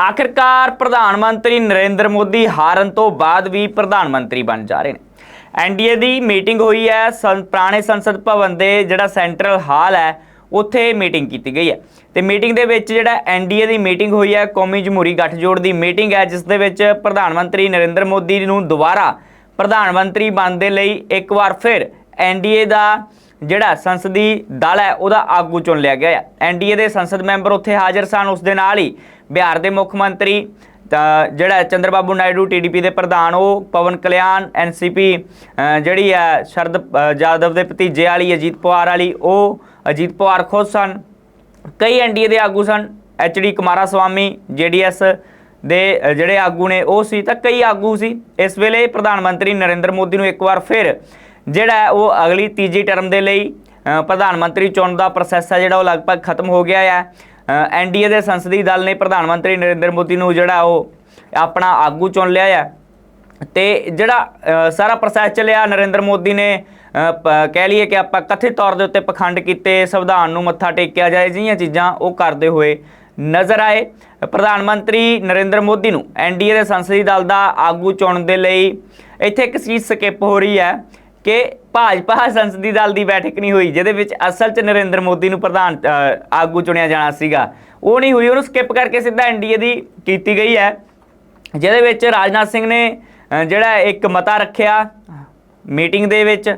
ਆਖਿਰਕਾਰ ਪ੍ਰਧਾਨ ਮੰਤਰੀ ਨਰਿੰਦਰ ਮੋਦੀ ਹਾਰਨ ਤੋਂ ਬਾਅਦ ਵੀ ਪ੍ਰਧਾਨ ਮੰਤਰੀ ਬਣ ਜਾ ਰਹੇ ਨੇ। ਐਨਡੀਏ ਦੀ ਮੀਟਿੰਗ ਹੋਈ ਹੈ ਸੰ- ਪੁਰਾਣੇ ਸੰਸਦ ਭਵਨ ਦੇ ਜਿਹੜਾ ਸੈਂਟਰਲ ਹਾਲ ਹੈ, ਉੱਥੇ ਮੀਟਿੰਗ ਕੀਤੀ ਗਈ ਹੈ। ਤੇ ਮੀਟਿੰਗ ਦੇ ਵਿੱਚ ਜਿਹੜਾ ਐਨਡੀਏ ਦੀ ਮੀਟਿੰਗ ਹੋਈ ਹੈ, ਕੌਮੀ ਜਮਹੂਰੀ ਗੱਠਜੋੜ ਦੀ ਮੀਟਿੰਗ ਹੈ, ਜਿਸ ਦੇ ਵਿੱਚ ਪ੍ਰਧਾਨ ਮੰਤਰੀ ਨਰਿੰਦਰ ਮੋਦੀ ਨੂੰ ਦੁਬਾਰਾ ਪ੍ਰਧਾਨ ਮੰਤਰੀ ਬਣਨ ਦੇ ਲਈ ਇੱਕ ਵਾਰ ਫਿਰ ਐਨਡੀਏ ਦਾ ਜਿਹੜਾ ਸੰਸਦੀ ਦਲ ਹੈ ਉਹਦਾ ਆਗੂ ਚੁਣ ਲਿਆ ਗਿਆ ਹੈ ਐਨਡੀਏ ਦੇ ਸੰਸਦ ਮੈਂਬਰ ਉੱਥੇ ਹਾਜ਼ਰ ਸਨ ਉਸ ਦੇ ਨਾਲ ਹੀ ਬਿਹਾਰ ਦੇ ਮੁੱਖ ਮੰਤਰੀ ਤਾਂ ਜਿਹੜਾ ਚੰਦਰਬਾਬੂ ਨਾਇਡੂ ਟੀਡੀਪੀ ਦੇ ਪ੍ਰਧਾਨ ਉਹ ਪਵਨ ਕਲਿਆਣ ਐਨਸੀਪੀ ਜਿਹੜੀ ਹੈ ਸ਼ਰਦ ਅ, ਜਾਦਵ ਦੇ ਭਤੀਜੇ ਵਾਲੀ ਅਜੀਤ ਪਵਾਰ ਵਾਲੀ ਉਹ ਅਜੀਤ ਪਵਾਰ ਖੁਦ ਸਨ। ਕਈ ਐਨਡੀਏ ਦੇ ਆਗੂ ਸਨ ਐਚਡੀ ਕੁਮਾਰਾ ਸਵਾਮੀ ਜੇਡੀਐਸ ਦੇ ਜਿਹੜੇ ਆਗੂ ਨੇ ਉਹ ਸੀ ਤਾਂ ਕਈ ਆਗੂ ਸੀ। ਇਸ ਵੇਲੇ ਪ੍ਰਧਾਨ ਮੰਤਰੀ ਨਰਿੰਦਰ ਮੋਦੀ ਨੂੰ ਇੱਕ ਵਾਰ ਫਿਰ ਜਿਹੜਾ ਉਹ ਅਗਲੀ ਤੀਜੀ ਟਰਮ ਦੇ ਲਈ ਪ੍ਰਧਾਨ ਮੰਤਰੀ ਚੁਣਨ ਦਾ ਪ੍ਰੋਸੈਸ ਹੈ ਜਿਹੜਾ ਉਹ ਲਗਭਗ ਖਤਮ ਹੋ ਗਿਆ ਹੈ ਐਨਡੀਏ ਦੇ ਸੰਸਦੀ ਦਲ ਨੇ ਪ੍ਰਧਾਨ ਮੰਤਰੀ ਨਰਿੰਦਰ ਮੋਦੀ ਨੂੰ ਜਿਹੜਾ ਉਹ ਆਪਣਾ ਆਗੂ ਚੁਣ ਲਿਆ ਹੈ ਤੇ ਜਿਹੜਾ ਸਾਰਾ ਪ੍ਰੋਸੈਸ ਚੱਲਿਆ, ਨਰਿੰਦਰ ਮੋਦੀ ਨੇ ਕਹਿ ਲਈਏ ਕਿ ਆਪਾਂ ਕਥਿਤ ਤੌਰ ਦੇ ਉੱਤੇ ਪਖੰਡ ਕੀਤੇ, ਸੰਵਿਧਾਨ ਨੂੰ ਮੱਥਾ ਟੇਕਿਆ ਜਾਏ, ਜਿਹੀਆਂ ਚੀਜ਼ਾਂ ਉਹ ਕਰਦੇ ਹੋਏ ਨਜ਼ਰ ਆਏ। ਪ੍ਰਧਾਨ ਮੰਤਰੀ ਨਰਿੰਦਰ ਮੋਦੀ ਨੂੰ ਐਨਡੀਏ ਦੇ ਸੰਸਦੀ ਦਲ ਦਾ ਆਗੂ ਚੁਣਨ ਦੇ ਲਈ ਇੱਥੇ ਇੱਕ ਚੀਜ਼ ਸਕਿਪ ਹੋ ਰਹੀ ਹੈ। ਕਿ ਭਾਜਪਾ ਸੰਸਦੀ ਦਲ ਦੀ ਬੈਠਕ ਨਹੀਂ ਹੋਈ, ਜਿਹਦੇ ਵਿੱਚ ਅਸਲ 'ਚ ਨਰਿੰਦਰ ਮੋਦੀ ਨੂੰ ਪ੍ਰਧਾਨ ਆਗੂ ਚੁਣਿਆ ਜਾਣਾ ਸੀਗਾ। ਉਹ ਨਹੀਂ ਹੋਈ, ਉਹਨੂੰ ਸਕਿਪ ਕਰਕੇ ਸਿੱਧਾ ਐਨਡੀਏ ਦੀ ਕੀਤੀ ਗਈ ਹੈ, ਜਿਹਦੇ ਵਿੱਚ ਰਾਜਨਾਥ ਸਿੰਘ ਨੇ ਜਿਹੜਾ ਇੱਕ ਮਤਾ ਰੱਖਿਆ ਮੀਟਿੰਗ ਦੇ ਵਿੱਚ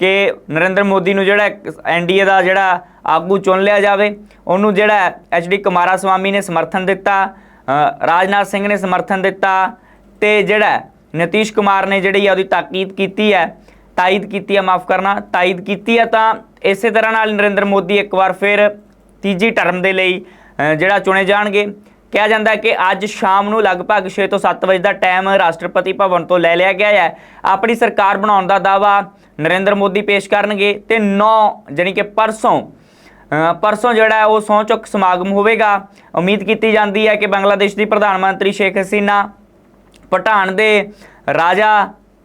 ਕਿ ਨਰਿੰਦਰ ਮੋਦੀ ਨੂੰ ਜਿਹੜਾ ਐਨਡੀਏ ਦਾ ਜਿਹੜਾ ਆਗੂ ਚੁਣ ਲਿਆ ਜਾਵੇ, ਉਹਨੂੰ ਜਿਹੜਾ ਐਚਡੀ ਕੁਮਾਰਾ ਸਵਾਮੀ ਨੇ ਸਮਰਥਨ ਦਿੱਤਾ ਰਾਜਨਾਥ ਸਿੰਘ ਨੇ ਸਮਰਥਨ ਦਿੱਤਾ, ਤੇ ਜਿਹੜਾ ਨਤੀਸ਼ ਕੁਮਾਰ ਨੇ ਜਿਹੜੀ ਆ ਉਹਦੀ ਤਾਕੀਦ ਕੀਤੀ ਹੈ ਤਾਇਦ ਕੀਤੀ ਹੈ ਮਾਫ ਕਰਨਾ, ਤਾਇਦ ਕੀਤੀ ਹੈ ਤਾਂ ਇਸੇ ਤਰ੍ਹਾਂ ਨਾਲ ਨਰਿੰਦਰ ਮੋਦੀ ਇੱਕ ਵਾਰ ਫਿਰ ਤੀਜੀ ਟਰਮ ਦੇ ਲਈ ਜਿਹੜਾ ਚੁਣੇ ਜਾਣਗੇ। ਕਿਹਾ ਜਾਂਦਾ ਕਿ ਅੱਜ ਸ਼ਾਮ ਨੂੰ ਲਗਭਗ 6 ਤੋਂ 7 ਵਜੇ ਦਾ ਟਾਈਮ ਰਾਸ਼ਟਰਪਤੀ ਭਵਨ ਤੋਂ ਲੈ ਲਿਆ ਗਿਆ ਹੈ। ਆਪਣੀ ਸਰਕਾਰ ਬਣਾਉਣ ਦਾ ਦਾਵਾ ਨਰਿੰਦਰ ਮੋਦੀ ਪੇਸ਼ ਕਰਨਗੇ ਤੇ 9 ਜਾਣੀ ਕਿ ਪਰਸੋਂ ਪਰਸੋਂ ਜਿਹੜਾ ਉਹ ਸਹੁੰ ਚੁੱਕ ਸਮਾਗਮ ਹੋਵੇਗਾ। ਉਮੀਦ ਕੀਤੀ ਜਾਂਦੀ ਹੈ ਕਿ ਬੰਗਲਾਦੇਸ਼ ਦੀ ਪ੍ਰਧਾਨ ਮੰਤਰੀ ਸ਼ੇਖ ਹਸੀਨਾ ਭੂਟਾਨ ਦੇ ਰਾਜਾ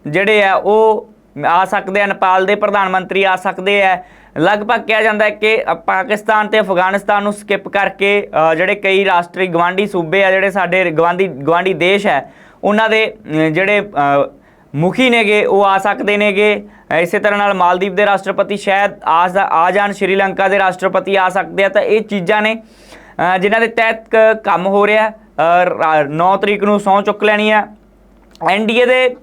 ਜਿਹੜੇ ਆ ਉਹ ਆ ਸਕਦੇ ਆ ਨੇਪਾਲ ਦੇ ਪ੍ਰਧਾਨ ਮੰਤਰੀ ਆ ਸਕਦੇ ਆ। ਲਗਭਗ ਕਿਹਾ ਜਾਂਦਾ ਹੈ ਕਿ ਪਾਕਿਸਤਾਨ ਤੇ ਅਫਗਾਨਿਸਤਾਨ ਨੂੰ ਸਕਿਪ ਕਰਕੇ ਜਿਹੜੇ ਕਈ ਰਾਸ਼ਟਰੀ ਗਵਾਂਢੀ ਸੂਬੇ ਆ ਜਿਹੜੇ ਸਾਡੇ ਗਵਾਂਢੀ ਗਵਾਂਢੀ ਦੇਸ਼ ਹੈ ਉਹਨਾਂ ਦੇ ਜਿਹੜੇ ਮੁਖੀ ਨੇਗੇ ਉਹ ਆ ਸਕਦੇ ਨੇਗੇ। ਇਸੇ ਤਰ੍ਹਾਂ ਨਾਲ ਮਾਲਦੀਵ ਦੇ ਰਾਸ਼ਟਰਪਤੀ ਸ਼ਾਇਦ ਆ ਜਾਣ ਸ਼੍ਰੀਲੰਕਾ ਦੇ ਰਾਸ਼ਟਰਪਤੀ ਆ ਸਕਦੇ ਆ। ਤਾਂ ਇਹ ਚੀਜ਼ਾਂ ਨੇ ਅ, ਜਿਨ੍ਹਾਂ ਦੇ ਤਹਿਤ ਕੰਮ ਹੋ ਰਿਹਾ। 9 ਤਰੀਕ ਨੂੰ ਸਹੁੰ ਚੁੱਕ ਲੈਣੀ ਆ। ਐਨਡੀਏ ਦੇ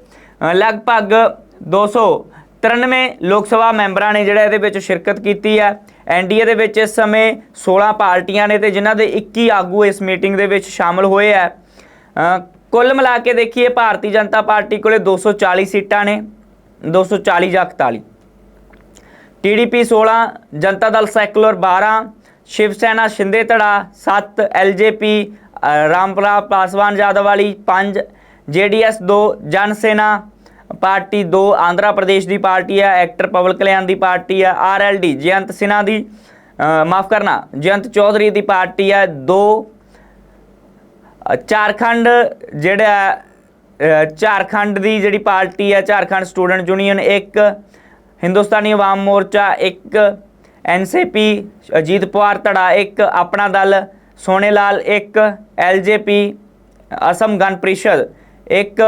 ਲਗਭਗ 293 ਲੋਕ ਸਭਾ ਮੈਂਬਰਾਂ ਨੇ ਜਿਹੜਾ ਇਹਦੇ ਵਿੱਚ ਸ਼ਿਰਕਤ ਕੀਤੀ ਹੈ ਐਨਡੀਏ ਦੇ ਵਿੱਚ ਇਸ ਸਮੇਂ 16 ਪਾਰਟੀਆਂ ਨੇ ਤੇ ਜਿਨ੍ਹਾਂ ਦੇ 21 ਆਗੂ ਇਸ ਮੀਟਿੰਗ ਦੇ ਵਿੱਚ ਸ਼ਾਮਲ ਹੋਏ ਆ। ਕੁੱਲ ਮਿਲਾ ਕੇ ਦੇਖੀਏ, ਭਾਰਤੀ ਜਨਤਾ ਪਾਰਟੀ ਕੋਲੇ 240 ਸੀਟਾਂ ਨੇ 240 ਜਾਂ 41 ਟੀਡੀਪੀ 16 ਜਨਤਾ ਦਲ ਸੈਕੂਲਰ 12 ਸ਼ਿਵ ਸੈਨਾ ਸ਼ਿੰਦੇ ਧੜਾ 7 ਐਲਜੇਪੀ ਰਾਮਪ੍ਰਤਾਪ ਪਾਸਵਾਨ ਯਾਦਵ ਵਾਲੀ 5 ਜੇਡੀਐਸ 2 ਜਨ ਸੈਨਾ ਪਾਰਟੀ 2 ਆਂਧਰਾ ਪ੍ਰਦੇਸ਼ ਦੀ ਪਾਰਟੀ ਹੈ ਐਕਟਰ ਪਵਨ ਕਲਿਆਣ ਦੀ ਪਾਰਟੀ ਹੈ ਆਰਐਲਡੀ ਜਯੰਤ ਸਿਨਹਾ ਦੀ ਮਾਫ ਕਰਨਾ, ਜਯੰਤ ਚੌਧਰੀ ਦੀ ਪਾਰਟੀ ਹੈ 2 ਝਾਰਖੰਡ ਜਿਹੜਾ ਝਾਰਖੰਡ ਦੀ ਜਿਹੜੀ ਪਾਰਟੀ ਹੈ ਝਾਰਖੰਡ ਸਟੂਡੈਂਟ ਯੂਨੀਅਨ, ਇੱਕ ਹਿੰਦੁਸਤਾਨੀ ਆਵਾਮ ਮੋਰਚਾ, ਇੱਕ ਐਨਸੀਪੀ ਅਜੀਤ ਪਵਾਰ ਧੜਾ, ਇੱਕ ਆਪਣਾ ਦਲ ਸੋਨੇ ਲਾਲ ਇੱਕ ਐਲਜੇਪੀ ਅਸਮ ਗਣ ਪ੍ਰੀਸ਼ਦ, ਇੱਕ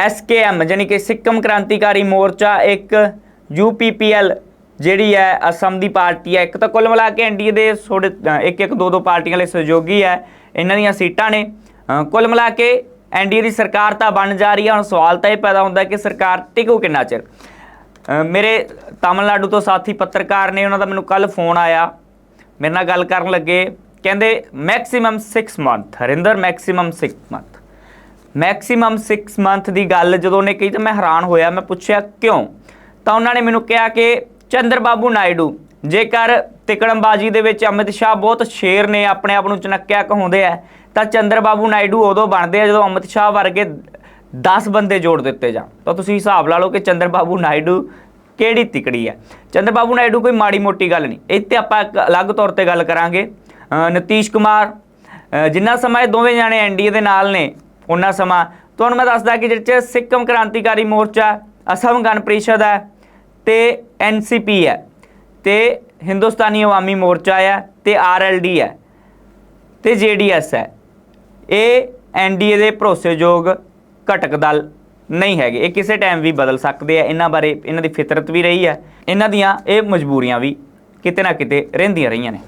ਐਸਕੇਐਮ ਯਾਨੀ ਕਿ ਸਿੱਕਮ ਕ੍ਰਾਂਤੀਕਾਰੀ ਮੋਰਚਾ, ਇੱਕ ਯੂਪੀਪੀਐਲ ਜਿਹੜੀ ਹੈ, ਅਸਮ ਦੀ ਪਾਰਟੀ ਹੈ। ਇੱਕ ਤਾਂ ਕੁੱਲ ਮਿਲਾ ਕੇ ਐਨਡੀਏ ਦੇ ਥੋੜੇ ਇੱਕ ਇੱਕ ਦੋ ਦੋ ਪਾਰਟੀਆਂ ਲਈ ਸਹਿਯੋਗੀ ਹੈ, ਇਹਨਾਂ ਦੀਆਂ ਸੀਟਾਂ ਨੇ। ਕੁੱਲ ਮਿਲਾ ਕੇ ਐਨਡੀਏ ਦੀ ਸਰਕਾਰ ਤਾਂ ਬਣ ਜਾ ਰਹੀ ਹੈ। ਹੁਣ ਸਵਾਲ ਤਾਂ ਇਹ ਪੈਦਾ ਹੁੰਦਾ ਕਿ ਸਰਕਾਰ ਟਿਕੂ ਕਿੰਨਾ ਚਿਰ? ਮੇਰੇ ਤਾਮਿਲਨਾਡੂ ਤੋਂ ਸਾਥੀ ਪੱਤਰਕਾਰ ਨੇ, ਉਹਨਾਂ ਦਾ ਮੈਨੂੰ ਕੱਲ ਫੋਨ ਆਇਆ। ਮੇਰੇ ਨਾਲ ਗੱਲ ਕਰਨ ਲੱਗੇ। ਕਹਿੰਦੇ maximum 6 month Harinder maximum 6 month maximum 6 month ਦੀ ਗੱਲ ਜਦੋਂ ਉਹਨੇ ਕਹੀ ਤਾਂ ਮੈਂ ਹੈਰਾਨ ਹੋਇਆ ਮੈਂ ਪੁੱਛਿਆ ਕਿਉਂ? ਤਾਂ ਉਹਨਾਂ ਨੇ ਮੈਨੂੰ ਕਿਹਾ ਕਿ ਚੰਦਰ ਬਾਬੂ ਨਾਇਡੂ ਜੇਕਰ ਤਿਕੜਮਬਾਜੀ ਦੇ ਵਿੱਚ ਅਮਿਤ ਸ਼ਾਹ ਬਹੁਤ ਸ਼ੇਰ ਨੇ ਆਪਣੇ ਆਪ ਨੂੰ ਚਨੱਕਿਆ ਕਹਾਉਂਦੇ ਆ ਤਾਂ ਚੰਦਰ ਬਾਬੂ ਨਾਇਡੂ ਉਦੋਂ ਬਣਦੇ ਆ ਜਦੋਂ ਅਮਿਤ ਸ਼ਾਹ ਵਰਗੇ 10 ਬੰਦੇ ਜੋੜ ਦਿੱਤੇ ਜਾਣ। ਤਾਂ ਤੁਸੀਂ ਹਿਸਾਬ ਲਾ ਲਓ ਕਿ ਚੰਦਰ ਬਾਬੂ ਨਾਇਡੂ ਕਿਹੜੀ ਤਿਕੜੀ ਹੈ? ਚੰਦਰ ਬਾਬੂ ਨਾਇਡੂ ਕੋਈ ਮਾੜੀ ਮੋਟੀ ਗੱਲ ਨਹੀਂ। ਇਹ ਇੱਥੇ ਆਪਾਂ ਇੱਕ ਅਲੱਗ ਤੌਰ ਤੇ ਗੱਲ ਕਰਾਂਗੇ। ਨਤੀਸ਼ ਕੁਮਾਰ ਅ, ਜਿੰਨਾ ਸਮਾਂ ਇਹ ਦੋਵੇਂ ਜਾਣੇ ਐਨਡੀਏ ਦੇ ਨਾਲ ਨੇ ਉਹਨਾਂ ਸਮਾਂ। ਤੁਹਾਨੂੰ ਮੈਂ ਦੱਸਦਾ ਕਿ ਜਿਹੜੇ 'ਚ ਸਿੱਕਮ ਕ੍ਰਾਂਤੀਕਾਰੀ ਮੋਰਚਾ, ਅਸਮ ਗਣ ਪ੍ਰੀਸ਼ਦ ਹੈ ਤੇ ਐਨਸੀਪੀ ਹੈ ਤੇ ਹਿੰਦੁਸਤਾਨੀ ਅਵਾਮੀ ਮੋਰਚਾ ਹੈ ਤੇ ਆਰਐਲਡੀ ਹੈ ਤੇ ਜੇਡੀਐਸ ਹੈ। ਇਹ ਐਨਡੀਏ ਦੇ ਭਰੋਸੇਯੋਗ ਘਟਕ ਦਲ ਨਹੀਂ ਹੈਗੇ। ਇਹ ਕਿਸੇ ਟਾਈਮ ਵੀ ਬਦਲ ਸਕਦੇ ਆ। ਇਹਨਾਂ ਬਾਰੇ, ਇਹਨਾਂ ਦੀ ਫਿਤਰਤ ਵੀ ਰਹੀ ਹੈ। ਇਹਨਾਂ ਦੀਆਂ ਇਹ ਮਜਬੂਰੀਆਂ ਵੀ ਕਿਤੇ ਨਾ ਕਿਤੇ ਰਹਿੰਦੀਆਂ ਰਹੀਆਂ ਨੇ।